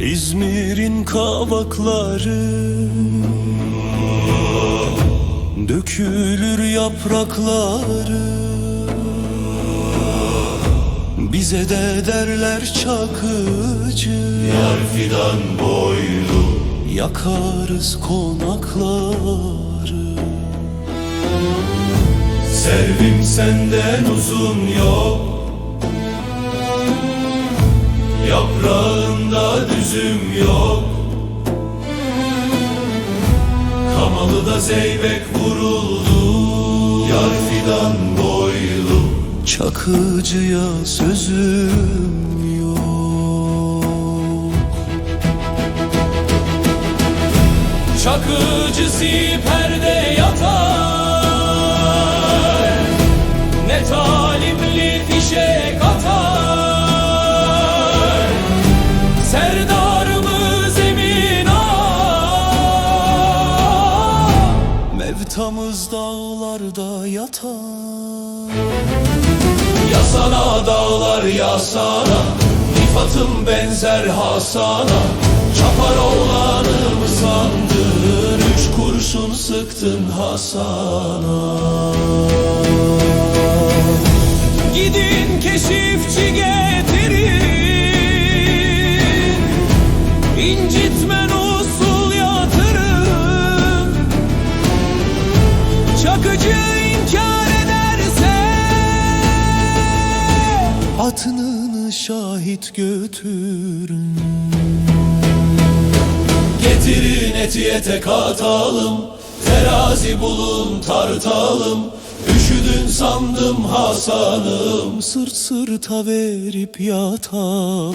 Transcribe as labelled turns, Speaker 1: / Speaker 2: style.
Speaker 1: İzmir'in kavakları Dökülür yaprakları. Bize de derler çakıcı. Yar fidan boylu. Yakarız konakları. Servim senden uzun yok Yaprağında düzüm yok Kamalı'da zeybek vuruldu Yar fidan boylu. Çakıcıya sözüm Çakıcı siperde Mevtamız dağlarda yatar. Yasana dağlar yasana Nifatım benzer Hasan'a. Çapar oğlanımı sandın Üç kurşun sıktın Hasan'a Çakıcı inkar ederse Atını şahit götürün. Getirin etiyete katalım Terazi bulun tartalım. Üşüdün sandım Hasan'ım. Sırt sırta verip yatalım